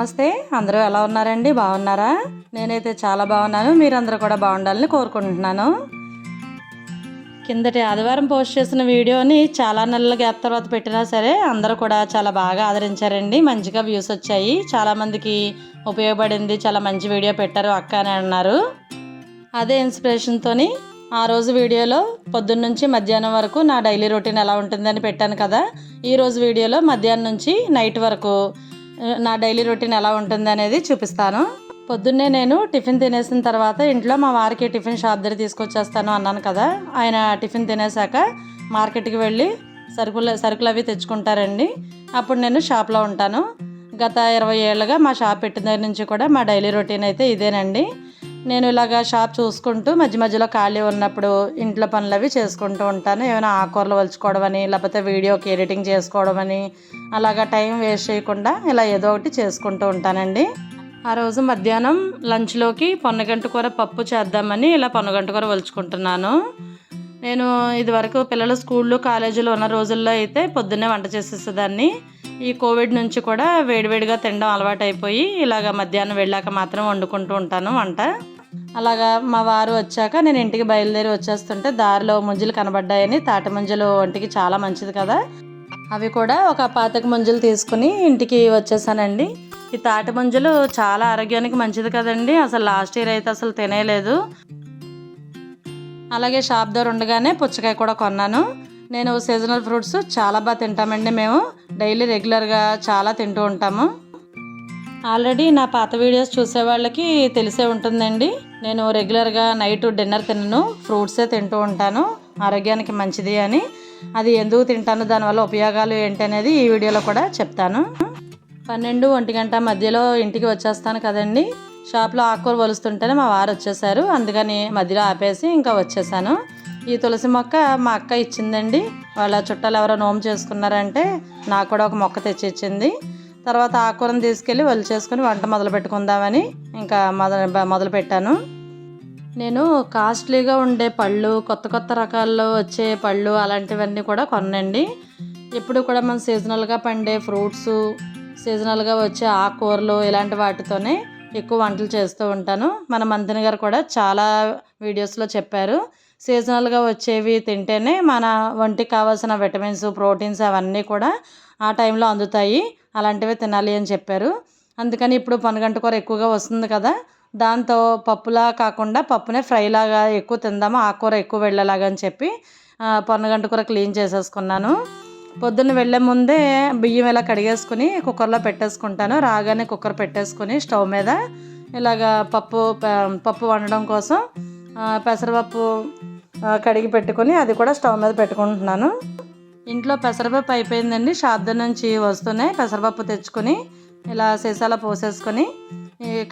నమస్తే. అందరూ ఎలా ఉన్నారండి? బాగున్నారా? నేనైతే చాలా బాగున్నాను. మీరందరూ కూడా బాగుండాలని కోరుకుంటున్నాను. కిందటి ఆదివారం పోస్ట్ చేసిన వీడియోని చాలా నెలల గ్యాప్ తర్వాత పెట్టినా సరే అందరూ కూడా చాలా బాగా ఆదరించారండి. మంచిగా వ్యూస్ వచ్చాయి. చాలామందికి ఉపయోగపడింది. చాలా మంచి వీడియో పెట్టారు అక్క అని అన్నారు. అదే ఇన్స్పిరేషన్తో ఆ రోజు వీడియోలో పొద్దున్న నుంచి మధ్యాహ్నం వరకు నా డైలీ రొటీన్ ఎలా ఉంటుందని పెట్టాను కదా. ఈరోజు వీడియోలో మధ్యాహ్నం నుంచి నైట్ వరకు నా డైలీ రొటీన్ ఎలా ఉంటుంది అనేది చూపిస్తాను. పొద్దున్నే నేను టిఫిన్ తినేసిన తర్వాత ఇంట్లో మా వారికి టిఫిన్ షాప్ దగ్గర తీసుకొచ్చేస్తాను అన్నాను కదా. ఆయన టిఫిన్ తినేసాక మార్కెట్కి వెళ్ళి సరుకులు సరుకులు అవి తెచ్చుకుంటారండి. అప్పుడు నేను షాప్లో ఉంటాను. గత ఇరవై ఏళ్ళుగా మా షాప్ పెట్టిన దగ్గర నుంచి కూడా మా డైలీ రొటీన్ అయితే ఇదేనండి. నేను ఇలాగా షాప్ చూసుకుంటూ మధ్య మధ్యలో ఖాళీ ఉన్నప్పుడు ఇంట్లో పనులు అవి చేసుకుంటూ ఉంటాను. ఏమైనా ఆకూరలు వలుచుకోవడం అని లేకపోతే వీడియోకి ఎడిటింగ్ చేసుకోవడం అని అలాగా టైం వేస్ట్ చేయకుండా ఇలా ఏదో ఒకటి చేసుకుంటూ ఉంటానండి. ఆ రోజు మధ్యాహ్నం లంచ్లోకి పొన్నగంట కూర పప్పు చేద్దామని ఇలా పొన్నగంట కూర వలుచుకుంటున్నాను. నేను ఇదివరకు పిల్లలు స్కూళ్ళు కాలేజీలో ఉన్న రోజుల్లో అయితే పొద్దున్నే వంట చేసేసేదాన్ని. ఈ కోవిడ్ నుంచి కూడా వేడివేడిగా తినడం అలవాటు అయిపోయి ఇలాగ మధ్యాహ్నం వెళ్ళాక మాత్రం వండుకుంటూ ఉంటాను వంట. అలాగా మా వారు వచ్చాక నేను ఇంటికి బయలుదేరి వచ్చేస్తుంటే దారిలో ముంజులు కనబడ్డాయని తాటి ముంజలు ఒంటికి చాలా మంచిది కదా. అవి కూడా ఒక పాతక ముంజలు తీసుకుని ఇంటికి వచ్చేసానండి. ఈ తాటి ముంజలు చాలా ఆరోగ్యానికి మంచిది కదండి. అసలు లాస్ట్ ఇయర్ అయితే అసలు తినేయలేదు అలాగే షాప్ దగ్గర ఉండగానే పుచ్చకాయ కూడా కొన్నాను. నేను సీజనల్ ఫ్రూట్స్ చాలా బాగా తింటామండి మేము. డైలీ రెగ్యులర్గా చాలా తింటూ ఉంటాము. ఆల్రెడీ నా పాత వీడియోస్ చూసే వాళ్ళకి తెలిసే ఉంటుందండి. నేను రెగ్యులర్గా నైట్ డిన్నర్ తినను ఫ్రూట్సే తింటూ ఉంటాను. ఆరోగ్యానికి మంచిది అని. అది ఎందుకు తింటాను దానివల్ల ఉపయోగాలు ఏంటి అనేది ఈ వీడియోలో కూడా చెప్తాను. పన్నెండు ఒంటి గంట మధ్యలో ఇంటికి వచ్చేస్తాను కదండి. షాప్లో ఆకుకూర వలుస్తుంటేనే మా వారు వచ్చేసారు అందుకని మధ్యలో ఆపేసి ఇంకా వచ్చేసాను. ఈ తులసి మొక్క మా అక్క ఇచ్చిందండి. వాళ్ళ చుట్టాలు ఎవరో నోము చేసుకున్నారంటే నాకు కూడా ఒక మొక్క తెచ్చి ఇచ్చింది తర్వాత ఆకుకూరను తీసుకెళ్ళి వలి చేసుకుని వంట మొదలు పెట్టుకుందామని ఇంకా మొదలు మొదలు పెట్టాను. నేను కాస్ట్లీగా ఉండే పళ్ళు కొత్త కొత్త రకాల్లో వచ్చే పళ్ళు అలాంటివన్నీ కూడా కొనండి ఎప్పుడు కూడా మనం సీజనల్గా పండే ఫ్రూట్స్ సీజనల్గా వచ్చే ఆకుకూరలు ఇలాంటి వాటితోనే ఎక్కువ వంటలు చేస్తూ ఉంటాను. మన మంతిని గారు కూడా చాలా వీడియోస్లో చెప్పారు. సీజనల్గా వచ్చేవి తింటేనే మన ఒంటికి కావాల్సిన విటమిన్స్ ప్రోటీన్స్ అవన్నీ కూడా ఆ టైంలో అందుతాయి. అలాంటివి తినాలి అని చెప్పారు. అందుకని ఇప్పుడు పనగంట కూర ఎక్కువగా వస్తుంది కదా దాంతో పప్పులా కాకుండా పప్పునే ఫ్రైలాగా ఎక్కువ తిందాము ఆకుకూర ఎక్కువ వెళ్ళేలాగా అని చెప్పి పొన్నగంట కూర క్లీన్ చేసేసుకున్నాను. పొద్దున్న వెళ్ళే ముందే బియ్యం ఇలా కడిగేసుకుని కుక్కర్లో పెట్టేసుకుంటాను. రాగానే కుక్కర్ పెట్టేసుకుని స్టవ్ మీద ఇలాగ పప్పు ప- పప్పు వండడం కోసం పెసరపప్పు కడిగి పెట్టుకుని అది కూడా స్టవ్ మీద పెట్టుకుంటున్నాను. ఇంట్లో పెసరపప్పు అయిపోయిందండి. షాద్ద నుంచి వస్తున్నాయి. పెసరపప్పు తెచ్చుకొని ఇలా సీసాలో పోసేసుకొని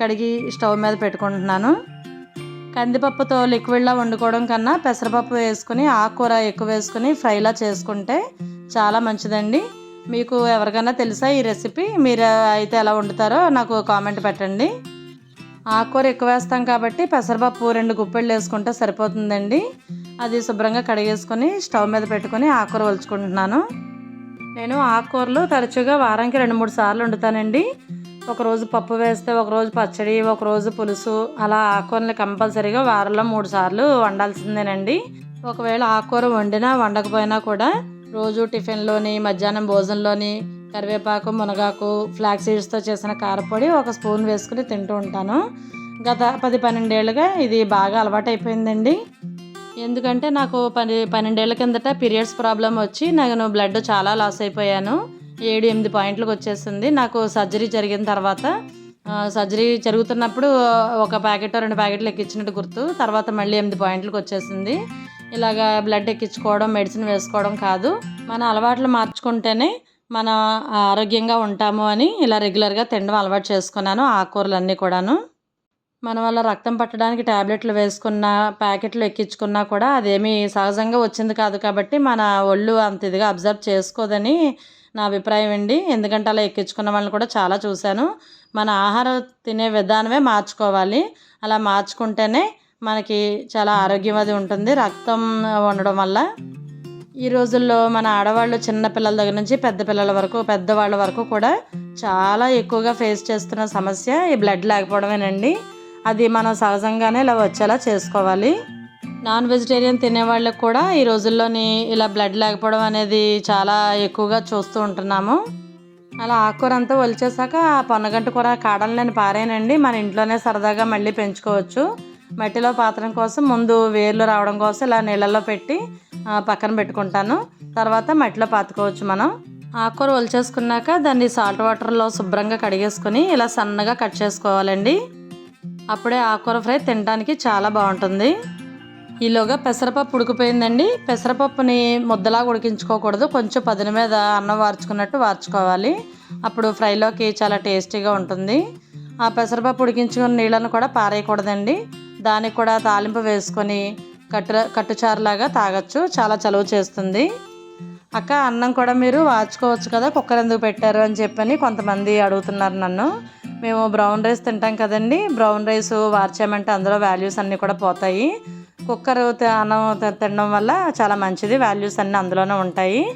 కడిగి స్టవ్ మీద పెట్టుకుంటున్నాను. కందిపప్పుతో లిక్విడ్లా వండుకోవడం కన్నా పెసరపప్పు వేసుకుని ఆకుకూర ఎక్కువ వేసుకుని ఫ్రైలా చేసుకుంటే చాలా మంచిదండి. మీకు ఎవరికైనా తెలుసా ఈ రెసిపీ? మీరు అయితే ఎలా వండుతారో నాకు కామెంట్ పెట్టండి. ఆకుకూర ఎక్కువ వేస్తాం కాబట్టి పెసరపప్పు రెండు గుప్పెళ్ళు వేసుకుంటే సరిపోతుందండి. అది శుభ్రంగా కడిగేసుకొని స్టవ్ మీద పెట్టుకొని ఆకుకూర వలుచుకుంటున్నాను నేను ఆకుకూరలు తరచుగా వారానికి రెండు మూడు సార్లు వండుతానండి. ఒకరోజు పప్పు వేస్తే ఒకరోజు పచ్చడి ఒకరోజు పులుసు అలా ఆకుకూరని కంపల్సరీగా వారంలో మూడు సార్లు వండాల్సిందేనండి. ఒకవేళ ఆకుకూర వండినా వండకపోయినా కూడా రోజు టిఫిన్లోని మధ్యాహ్నం భోజనంలోని కరివేపాకు మునగాకు ఫ్లాక్ సీడ్స్తో చేసిన కారపొడి ఒక స్పూన్ వేసుకుని తింటూ ఉంటాను. గత పది పన్నెండేళ్ళుగా ఇది బాగా అలవాటు అయిపోయిందండి ఎందుకంటే నాకు పది పన్నెండేళ్ళ కిందట పీరియడ్స్ ప్రాబ్లం వచ్చి నేను బ్లడ్ చాలా లాస్ అయిపోయాను. ఏడు ఎనిమిది పాయింట్లకు వచ్చేసింది. నాకు సర్జరీ జరిగిన తర్వాత సర్జరీ జరుగుతున్నప్పుడు ఒక ప్యాకెట్ రెండు ప్యాకెట్లు ఎక్కించినట్టు గుర్తు తర్వాత మళ్ళీ ఎనిమిది పాయింట్లకు వచ్చేసింది. ఇలాగా బ్లడ్ ఎక్కించుకోవడం మెడిసిన్ వేసుకోవడం కాదు. మన అలవాట్లు మార్చుకుంటేనే మన ఆరోగ్యంగా ఉంటాము అని ఇలా రెగ్యులర్గా తినడం అలవాటు చేసుకున్నాను ఆకుకూరలన్నీ కూడాను. మన వల్ల రక్తం పట్టడానికి ట్యాబ్లెట్లు వేసుకున్న ప్యాకెట్లు ఎక్కించుకున్నా కూడా అదేమీ సహజంగా వచ్చింది కాదు కాబట్టి మన ఒళ్ళు అంత ఇదిగా అబ్జర్వ్ చేసుకోదని నా అభిప్రాయం అండి. ఎందుకంటే అలా ఎక్కించుకున్న వాళ్ళని కూడా చాలా చూశాను. మన ఆహారం తినే విధానమే మార్చుకోవాలి. అలా మార్చుకుంటేనే మనకి చాలా ఆరోగ్యం అది ఉంటుంది. రక్తం ఉండడం వల్ల. ఈ రోజుల్లో మన ఆడవాళ్ళు చిన్న పిల్లల దగ్గర నుంచి పెద్ద పిల్లల వరకు పెద్దవాళ్ళ వరకు కూడా చాలా ఎక్కువగా ఫేస్ చేస్తున్న సమస్య ఈ బ్లడ్ లేకపోవడమేనండి. అది మనం సహజంగానే ఇలా వచ్చేలా చేసుకోవాలి. నాన్ వెజిటేరియన్ తినే వాళ్ళకి కూడా ఈ రోజుల్లోని ఇలా బ్లడ్ లేకపోవడం అనేది చాలా ఎక్కువగా చూస్తూ ఉంటున్నాము. అలా ఆకుకూర అంతా ఒలిచేసాక ఆ పొన్నగంట కూర కాడలు నేను పారేనండి. మన ఇంట్లోనే సరదాగా మళ్ళీ పెంచుకోవచ్చు. మట్టిలో పాత్రం కోసం ముందు వేర్లు రావడం కోసం ఇలా నీళ్ళల్లో పెట్టి పక్కన పెట్టుకుంటాను. తర్వాత మట్టిలో పాతుకోవచ్చు మనం. ఆకుకూర ఒలిచేసుకున్నాక దాన్ని సాల్ట్ వాటర్లో శుభ్రంగా కడిగేసుకొని ఇలా సన్నగా కట్ చేసుకోవాలండి. అప్పుడే ఆకుకూర ఫ్రై తినడానికి చాలా బాగుంటుంది. ఈలోగా పెసరపప్పు ఉడికిపోయిందండి. పెసరపప్పుని ముద్దలా ఉడికించుకోకూడదు. కొంచెం పదును మీద అన్నం వార్చుకున్నట్టు వార్చుకోవాలి. అప్పుడు ఫ్రైలోకి చాలా టేస్టీగా ఉంటుంది. ఆ పెసరపప్పు ఉడికించుకున్న నీళ్ళను కూడా పారేయకూడదండి. దానికి కూడా తాలింపు వేసుకొని కట్టు కట్టుచారులాగా తాగొచ్చు. చాలా చలువ చేస్తుంది. అక్క అన్నం కూడా మీరు వాచుకోవచ్చు కదా కుక్కర్ ఎందుకు పెట్టారు అని చెప్పని కొంతమంది అడుగుతున్నారు నన్ను. మేము బ్రౌన్ రైస్ తింటాం కదండి. బ్రౌన్ రైస్ వార్చామంటే అందులో వాల్యూస్ అన్నీ కూడా పోతాయి. కుక్కర్ అన్నం తినడం వల్ల చాలా మంచిది. వాల్యూస్ అన్నీ అందులోనే ఉంటాయి.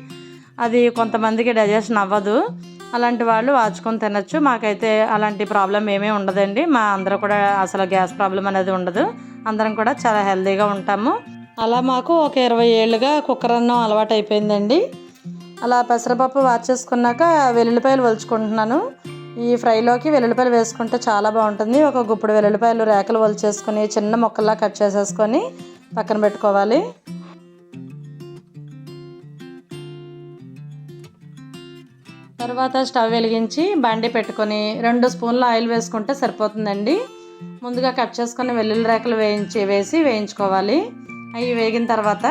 అది కొంతమందికి డైజెషన్ అవ్వదు. అలాంటి వాళ్ళు వాచుకొని తినచ్చు. మాకైతే అలాంటి ప్రాబ్లం ఏమీ ఉండదండి. మా అందరూ కూడా అసలు గ్యాస్ ప్రాబ్లం అనేది ఉండదు. అందరం కూడా చాలా హెల్తీగా ఉంటాము. అలా మాకు ఒక ఇరవై ఏళ్ళుగా కుక్కర్ అన్నం అలవాటు అయిపోయిందండి. అలా పెసరపప్పు వాచేసుకున్నాక వెల్లుల్లిపాయలు వలుచుకుంటున్నాను. ఈ ఫ్రైలోకి వెల్లుల్లిపాయలు వేసుకుంటే చాలా బాగుంటుంది. ఒక గుప్పుడు వెల్లుల్లిపాయలు రేకలు ఒలిచేసుకొని చిన్న ముక్కల్లా కట్ చేసేసుకొని పక్కన పెట్టుకోవాలి. తర్వాత స్టవ్ వెలిగించి బండి పెట్టుకొని రెండు స్పూన్ల ఆయిల్ వేసుకుంటే సరిపోతుందండి. ముందుగా కట్ చేసుకుని వెల్లుల్లి రేకలు వేయించి వేసి వేయించుకోవాలి. అవి వేగిన తర్వాత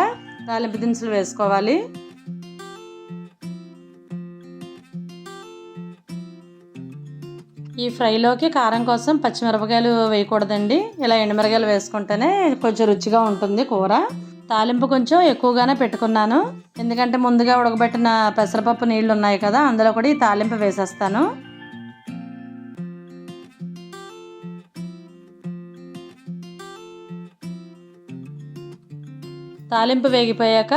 తాలింపు దినుసులు వేసుకోవాలి. ఈ ఫ్రైలోకి కారం కోసం పచ్చిమిరపకాయలు వేయకూడదండి. ఇలా ఎండుమిరకాయలు వేసుకుంటేనే కొంచెం రుచిగా ఉంటుంది కూర. తాలింపు కొంచెం ఎక్కువగానే పెట్టుకున్నాను. ఎందుకంటే ముందుగా ఉడకబెట్టిన పెసరపప్పు నీళ్ళు ఉన్నాయి కదా అందులో కూడా ఈ తాలింపు వేసేస్తాను. తాలింపు వేగిపోయాక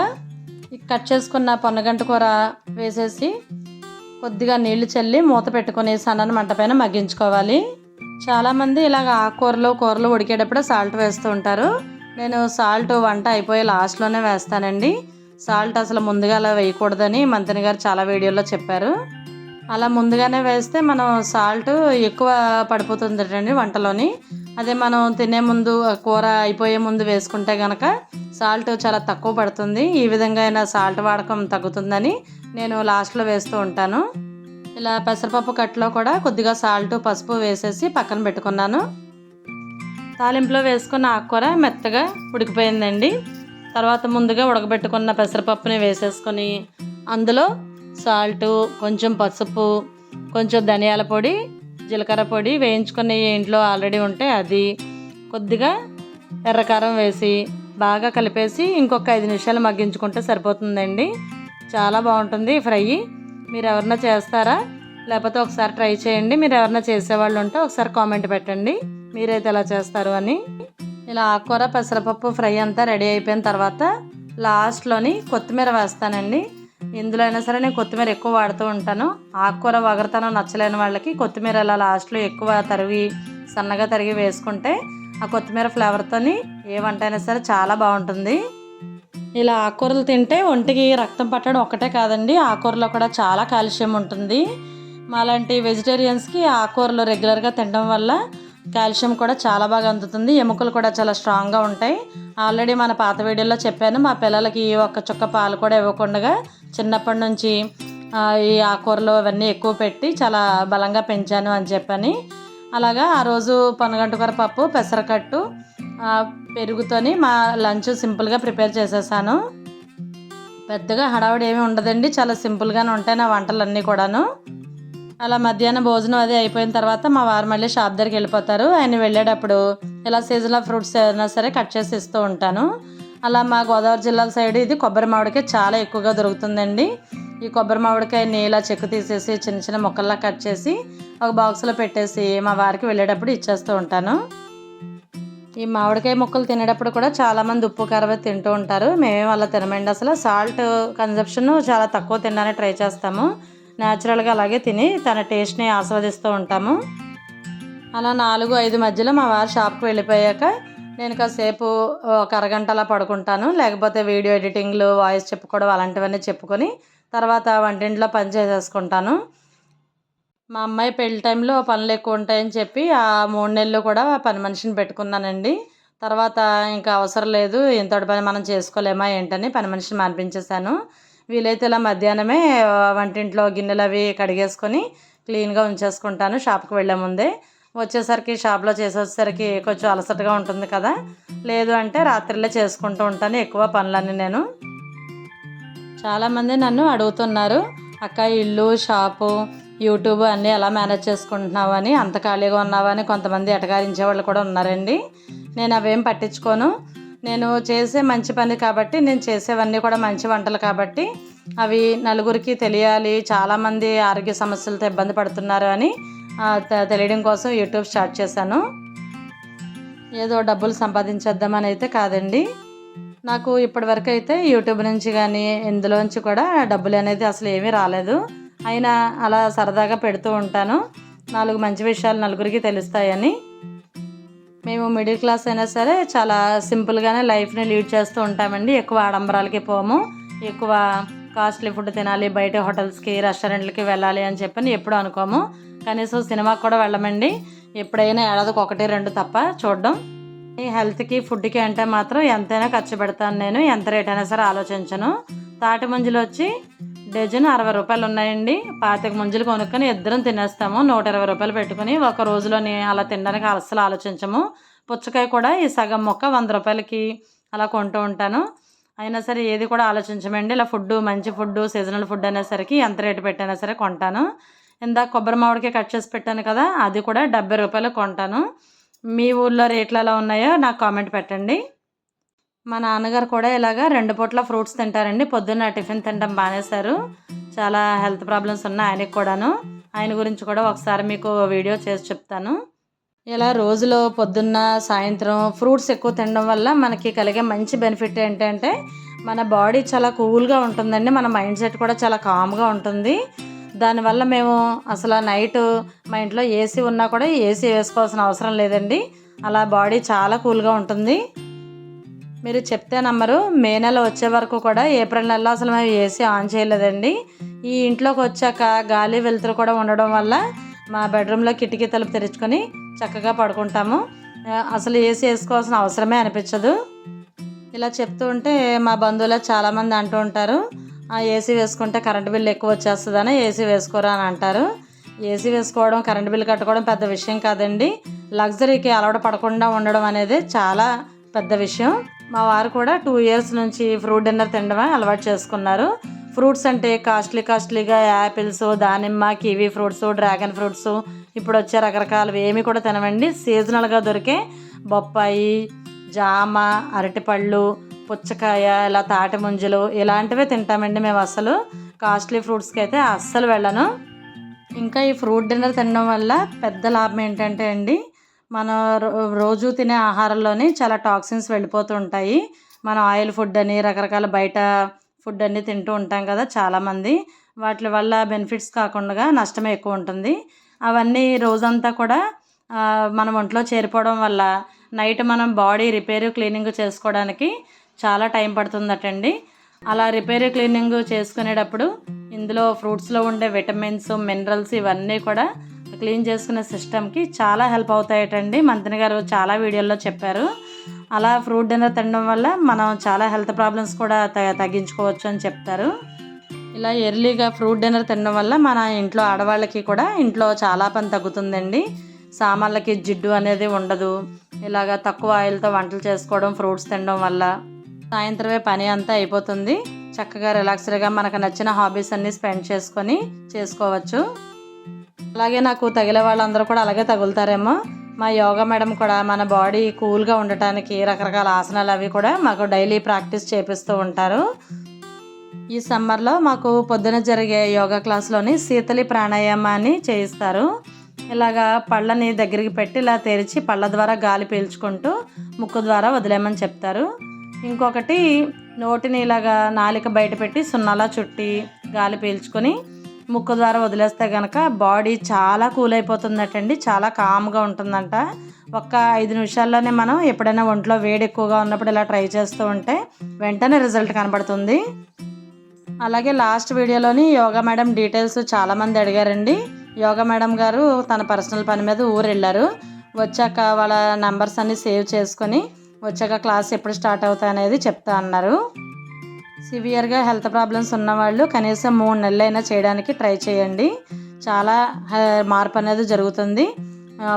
ఈ కట్ చేసుకున్న పొన్నగంట కూర వేసేసి కొద్దిగా నీళ్ళు చల్లి మూత పెట్టుకుని సన్నని మంట పైన మగ్గించుకోవాలి. చాలామంది ఇలాగ ఆకుకూరలు కూరలు ఉడికేటప్పుడు సాల్ట్ వేస్తూ ఉంటారు. నేను సాల్ట్ వంట అయిపోయే లాస్ట్లోనే వేస్తానండి. సాల్ట్ అసలు ముందుగా అలా వేయకూడదని మంత్రి గారు చాలా వీడియోలో చెప్పారు. అలా ముందుగానే వేస్తే మనం సాల్ట్ ఎక్కువ పడిపోతుందటండి వంటలోని. అదే మనం తినే ముందు కూర అయిపోయే ముందు వేసుకుంటే కనుక సాల్ట్ చాలా తక్కువ పడుతుంది. ఈ విధంగా అయినా సాల్ట్ వాడకం తగ్గుతుందని నేను లాస్ట్లో వేస్తూ ఉంటాను. ఇలా పెసరపప్పు కట్లో కూడా కొద్దిగా సాల్ట్ పసుపు వేసేసి పక్కన పెట్టుకున్నాను. తాలింపులో వేసుకున్న ఆకుకూర మెత్తగా ఉడికిపోయిందండి. తర్వాత ముందుగా ఉడకబెట్టుకున్న పెసరపప్పుని వేసేసుకొని అందులో సాల్టు కొంచెం పసుపు కొంచెం ధనియాల పొడి జీలకర్ర పొడి వేయించుకుని ఇంట్లో ఆల్రెడీ ఉంటే అది కొద్దిగా ఎర్రకారం వేసి బాగా కలిపేసి ఇంకొక ఐదు నిమిషాలు మగ్గించుకుంటే సరిపోతుందండి. చాలా బాగుంటుంది ఫ్రై. మీరు ఎవరన్నా చేస్తారా? లేకపోతే ఒకసారి ట్రై చేయండి. మీరు ఎవరన్నా చేసేవాళ్ళు ఉంటే ఒకసారి కామెంట్ పెట్టండి. మీరైతే ఎలా చేస్తారు అని. ఇలా ఆకుకూర పెసరపప్పు ఫ్రై అంతా రెడీ అయిపోయిన తర్వాత లాస్ట్లోని కొత్తిమీర వేస్తానండి. ఇందులో అయినా సరే నేను కొత్తిమీర ఎక్కువ వాడుతూ ఉంటాను. ఆకుకూర వగరతనం నచ్చలేని వాళ్ళకి కొత్తిమీర ఇలా లాస్ట్లో ఎక్కువ తరిగి సన్నగా తరిగి వేసుకుంటే ఆ కొత్తిమీర ఫ్లేవర్తోని ఏ వంట అయినా సరే చాలా బాగుంటుంది. ఇలా ఆకుకూరలు తింటే ఒంటికి రక్తం పట్టడం ఒకటే కాదండి ఆకుకూరలో కూడా చాలా కాల్షియం ఉంటుంది. మాలాంటి వెజిటేరియన్స్కి ఆకుకూరలు రెగ్యులర్గా తినడం వల్ల కాల్షియం కూడా చాలా బాగా అందుతుంది. ఎముకలు కూడా చాలా స్ట్రాంగ్గా ఉంటాయి. ఆల్రెడీ మన పాత వీడియోలో చెప్పాను మా పిల్లలకి ఒక్క చుక్క పాలు కూడా ఇవ్వకుండా చిన్నప్పటి నుంచి ఈ ఆకుకూరలు అవన్నీ ఎక్కువ పెట్టి చాలా బలంగా పెంచాను అని చెప్పని. అలాగా ఆ రోజు పనగంటకూర పప్పు పెసరకట్టు పెరుగుతోని మా లంచ్ సింపుల్గా ప్రిపేర్ చేసేసాను. పెద్దగా హడావిడి ఏమీ ఉండదండి చాలా సింపుల్గానే ఉంటాయి నా వంటలన్నీ కూడాను. అలా మధ్యాహ్నం భోజనం అది అయిపోయిన తర్వాత మా వారు మళ్ళీ షాప్ దగ్గరికి వెళ్ళిపోతారు. ఆయన వెళ్ళేటప్పుడు ఇలా సీజనల్ ఫ్రూట్స్ ఏదైనా సరే కట్ చేసి ఇస్తూ ఉంటాను. అలా మా గోదావరి జిల్లాల సైడ్ ఇది కొబ్బరి మామిడికాయ చాలా ఎక్కువగా దొరుకుతుందండి. ఈ కొబ్బరి మామిడికాయని ఇలా చెక్కు తీసేసి చిన్న చిన్న ముక్కల్లా కట్ చేసి ఒక బాక్స్లో పెట్టేసి మా వారికి వెళ్ళేటప్పుడు ఇచ్చేస్తూ ఉంటాను. ఈ మామిడికాయ ముక్కలు తినేటప్పుడు కూడా చాలామంది ఉప్పు కారమే తింటూ ఉంటారు. మేమేం అలా తినమండి. అసలు సాల్ట్ కన్జప్షన్ చాలా తక్కువ తినడానికి ట్రై చేస్తాము. న్యాచురల్గా అలాగే తిని తన టేస్ట్ని ఆస్వాదిస్తూ ఉంటాము. అలా నాలుగు ఐదు మధ్యలో మా వారు షాప్కి వెళ్ళిపోయాక నేను కాసేపు ఒక అరగంట అలా పడుకుంటాను. లేకపోతే వీడియో ఎడిటింగ్లు వాయిస్ చెప్పుకోవడం అలాంటివన్నీ చెప్పుకొని తర్వాత వంటింట్లో పని చేసేసుకుంటాను. మా అమ్మాయి పెళ్ళి టైంలో పనులు ఎక్కువ ఉంటాయని చెప్పి ఆ మూడు నెలలు కూడా పని మనిషిని పెట్టుకున్నానండి. తర్వాత ఇంకా అవసరం లేదు ఇంతటి పని మనం చేసుకోలేమా ఏంటని పని మనిషిని మానిపించేశాను. వీలైతే ఇలా మధ్యాహ్నమే వంటింట్లో గిన్నెలు అవి కడిగేసుకొని క్లీన్గా ఉంచేసుకుంటాను షాప్కి వెళ్ళే ముందే. వచ్చేసరికి షాప్లో చేసేసరికి కొంచెం అలసటగా ఉంటుంది కదా. లేదు అంటే రాత్రిలో చేసుకుంటూ ఉంటాను ఎక్కువ పనులన్నీ నేను. చాలామంది నన్ను అడుగుతున్నారు అక్క ఇల్లు షాపు యూట్యూబ్ అన్నీ ఎలా మేనేజ్ చేసుకుంటున్నావు అని? అంత ఖాళీగా ఉన్నావా అని? కొంతమంది ఎటగారించే వాళ్ళు కూడా ఉన్నారండి. నేను అవేం పట్టించుకోను. నేను చేసే మంచి పని కాబట్టి నేను చేసేవన్నీ కూడా మంచి వంటలు కాబట్టి అవి నలుగురికి తెలియాలి. చాలామంది ఆరోగ్య సమస్యలతో ఇబ్బంది పడుతున్నారు అని తె- తెలియడం కోసం యూట్యూబ్ స్టార్ట్ చేశాను. ఏదో డబ్బులు సంపాదించేద్దామని అయితే కాదండి. నాకు ఇప్పటివరకు అయితే యూట్యూబ్ నుంచి కానీ ఇందులోంచి కూడా డబ్బులు అనేది అసలు ఏమీ రాలేదు. అయినా అలా సరదాగా పెడుతూ ఉంటాను. నాలుగు మంచి విషయాలు నలుగురికి తెలుస్తాయని. మేము మిడిల్ క్లాస్ అయినా సరే చాలా సింపుల్గానే లైఫ్ని లీడ్ చేస్తూ ఉంటామండి. ఎక్కువ ఆడంబరాలకి పోము. ఎక్కువ కాస్ట్లీ ఫుడ్ తినాలి బయట హోటల్స్కి రెస్టారెంట్లకి వెళ్ళాలి అని చెప్పని ఎప్పుడు అనుకోము. కనీసం సినిమాకి కూడా వెళ్ళమండి. ఎప్పుడైనా ఏడాదికి ఒకటి రెండు తప్ప చూడడం. ఈ హెల్త్కి ఫుడ్కి అంటే మాత్రం ఎంతైనా ఖర్చు పెడతాను నేను. ఎంత రేట్ అయినా సరే ఆలోచించను. తాటి మంజులు వచ్చి డజన్ అరవై రూపాయలు ఉన్నాయండి. పాతిక ముంజలు కొనుక్కొని ఇద్దరం తినేస్తాము. నూట ఇరవై రూపాయలు పెట్టుకుని ఒక రోజులోని అలా తినడానికి అస్సలు ఆలోచించము. పుచ్చకాయ కూడా ఈ సగం మొక్క వంద రూపాయలకి అలా కొంటూ ఉంటాను. అయినా సరే ఏది కూడా ఆలోచించమండి. ఇలా ఫుడ్ మంచి ఫుడ్ సీజనల్ ఫుడ్ అనేసరికి ఎంత రేటు పెట్టైనా సరే కొంటాను. ఇందాక కొబ్బరి మామిడికి కట్ చేసి పెట్టాను కదా అది కూడా డెబ్బై రూపాయలు కొంటాను. మీ ఊళ్ళో రేట్లు ఎలా ఉన్నాయో నాకు కామెంట్ పెట్టండి. మా నాన్నగారు కూడా ఇలాగా రెండు పూట్ల ఫ్రూట్స్ తింటారండి. పొద్దున్న టిఫిన్ తినడం మానేశారు. చాలా హెల్త్ ప్రాబ్లమ్స్ ఉన్నాయి ఆయనకి కూడాను. ఆయన గురించి కూడా ఒకసారి మీకు వీడియో చేసి చెప్తాను. ఇలా రోజులో పొద్దున్న సాయంత్రం ఫ్రూట్స్ ఎక్కువ తినడం వల్ల మనకి కలిగే మంచి బెనిఫిట్ ఏంటంటే మన బాడీ చాలా కూల్గా ఉంటుందండి. మన మైండ్ సెట్ కూడా చాలా కామ్గా ఉంటుంది. దానివల్ల మేము అసలు నైట్ మా ఇంట్లో ఏసీ ఉన్నా కూడా ఏసీ వేసుకోవాల్సిన అవసరం లేదండి. అలా బాడీ చాలా కూల్గా ఉంటుంది. మీరు చెప్తే నమ్మరు. మే నెల వచ్చే వరకు కూడా ఏప్రిల్ నెలలో అసలు మేము ఏసీ ఆన్ చేయలేదండి. ఈ ఇంట్లోకి వచ్చాక గాలి వెలుతురు కూడా ఉండడం వల్ల మా బెడ్రూమ్లో కిటికీ తలుపు తెరుచుకొని చక్కగా పడుకుంటాము. అసలు ఏసీ వేసుకోవాల్సిన అవసరమే అనిపించదు. ఇలా చెప్తూ ఉంటే మా బంధువులు చాలామంది అంటూ ఉంటారు ఆ ఏసీ వేసుకుంటే కరెంట్ బిల్ ఎక్కువ వచ్చేస్తుందని ఏసీ వేసుకోరా అని అంటారు. ఏసీ వేసుకోవడం కరెంటు బిల్లు కట్టుకోవడం పెద్ద విషయం కాదండి. లగ్జరీకి అలవాటు పడకుండా ఉండడం అనేది చాలా పెద్ద విషయం. మా వారు కూడా టూ ఇయర్స్ నుంచి ఫ్రూట్ డిన్నర్ తినడమే అలవాటు చేసుకున్నారు. ఫ్రూట్స్ అంటే కాస్ట్లీ కాస్ట్లీగా యాపిల్స్ దానిమ్మ కివీ ఫ్రూట్స్ డ్రాగన్ ఫ్రూట్స్. ఇప్పుడు వచ్చే రకరకాలవి ఏమి కూడా తినవండి. సీజనల్గా దొరికే బొప్పాయి జామ అరటిపళ్ళు పుచ్చకాయ ఇలా తాటి ముంజలు ఇలాంటివే తింటామండి మేము అసలు. కాస్ట్లీ ఫ్రూట్స్కి అయితే అస్సలు వెళ్ళను. ఇంకా ఈ ఫ్రూట్ డిన్నర్ తినడం వల్ల పెద్ద లాభం ఏంటంటే అండి మన రో- రోజు తినే ఆహారంలోని చాలా టాక్సిన్స్ వెళ్ళిపోతూ ఉంటాయి మనం ఆయిల్ ఫుడ్ అని రకరకాల బయట ఫుడ్ అన్ని తింటూ ఉంటాం కదా చాలామంది. వాటి వల్ల బెనిఫిట్స్ కాకుండా నష్టమే ఎక్కువ ఉంటుంది. అవన్నీ రోజంతా కూడా మనం ఒంట్లో చేరిపోవడం వల్ల నైట్ మనం బాడీ రిపేర్ క్లీనింగ్ చేసుకోవడానికి చాలా టైం పడుతుందటండి. అలా రిపేర్ క్లీనింగ్ చేసుకునేటప్పుడు ఇందులో ఫ్రూట్స్లో ఉండే విటమిన్స్ మినరల్స్ ఇవన్నీ కూడా క్లీన్ చేసుకునే సిస్టమ్కి చాలా హెల్ప్ అవుతాయటండి. మంత్రి గారు చాలా వీడియోల్లో చెప్పారు. అలా ఫ్రూట్ డిన్నర్ తినడం వల్ల మనం చాలా హెల్త్ ప్రాబ్లమ్స్ కూడా త- తగ్గించుకోవచ్చు అని చెప్తారు. ఇలా ఎర్లీగా ఫ్రూట్ డిన్నర్ తినడం వల్ల మన ఇంట్లో ఆడవాళ్ళకి కూడా ఇంట్లో చాలా పని తగ్గుతుందండి. సామాన్లకి జిడ్డు అనేది ఉండదు. ఇలాగ తక్కువ ఆయిల్తో వంటలు చేసుకోవడం ఫ్రూట్స్ తినడం వల్ల సాయంత్రమే పని అంతా అయిపోతుంది. చక్కగా రిలాక్స్డ్గా మనకు నచ్చిన హాబీస్ అన్నీ స్పెండ్ చేసుకొని చేసుకోవచ్చు. అలాగే నాకు తగిలే వాళ్ళందరూ కూడా అలాగే తగులుతారేమో. మా యోగా మేడం కూడా మన బాడీ కూల్గా ఉండటానికి రకరకాల ఆసనాలు అవి కూడా మాకు డైలీ ప్రాక్టీస్ చేపిస్తూ ఉంటారు. ఈ సమ్మర్లో మాకు పొద్దున జరిగే యోగా క్లాస్లోని శీతలి ప్రాణాయామాన్ని చేయిస్తారు. ఇలాగా పళ్ళని దగ్గరికి పెట్టి ఇలా తెరిచి పళ్ళ ద్వారా గాలి పీల్చుకుంటూ ముక్కు ద్వారా వదిలేమని చెప్తారు. ఇంకొకటి నోటిని ఇలాగా నాలిక బయట పెట్టి సున్నాలా చుట్టి గాలి పీల్చుకొని ముక్కు ద్వారా వదిలేస్తే కనుక బాడీ చాలా కూల్ అయిపోతుందటండి. చాలా కామ్గా ఉంటుందంట. ఒక్క ఐదు నిమిషాల్లోనే మనం ఎప్పుడైనా ఒంట్లో వేడి ఎక్కువగా ఉన్నప్పుడు ఇలా ట్రై చేస్తూ ఉంటే వెంటనే రిజల్ట్ కనబడుతుంది. అలాగే లాస్ట్ వీడియోలోని యోగా మేడం డీటెయిల్స్ చాలామంది అడిగారండి. యోగా మేడం గారు తన పర్సనల్ పని మీద ఊరు వెళ్ళారు వచ్చాక వాళ్ళ నెంబర్స్ అన్ని సేవ్ చేసుకొని వచ్చాక క్లాస్ ఎప్పుడు స్టార్ట్ అవుతాయనేది చెప్తా అన్నారు. సివియర్గా హెల్త్ ప్రాబ్లమ్స్ ఉన్నవాళ్ళు కనీసం మూడు నెలలైనా చేయడానికి ట్రై చేయండి. చాలా మార్పు అనేది జరుగుతుంది.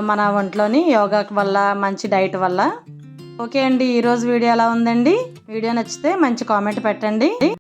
మన ఒంట్లోని యోగా వల్ల మంచి డైట్ వల్ల. ఓకే అండి ఈరోజు వీడియో ఎలా ఉందండి? వీడియో నచ్చితే మంచి కామెంట్ పెట్టండి.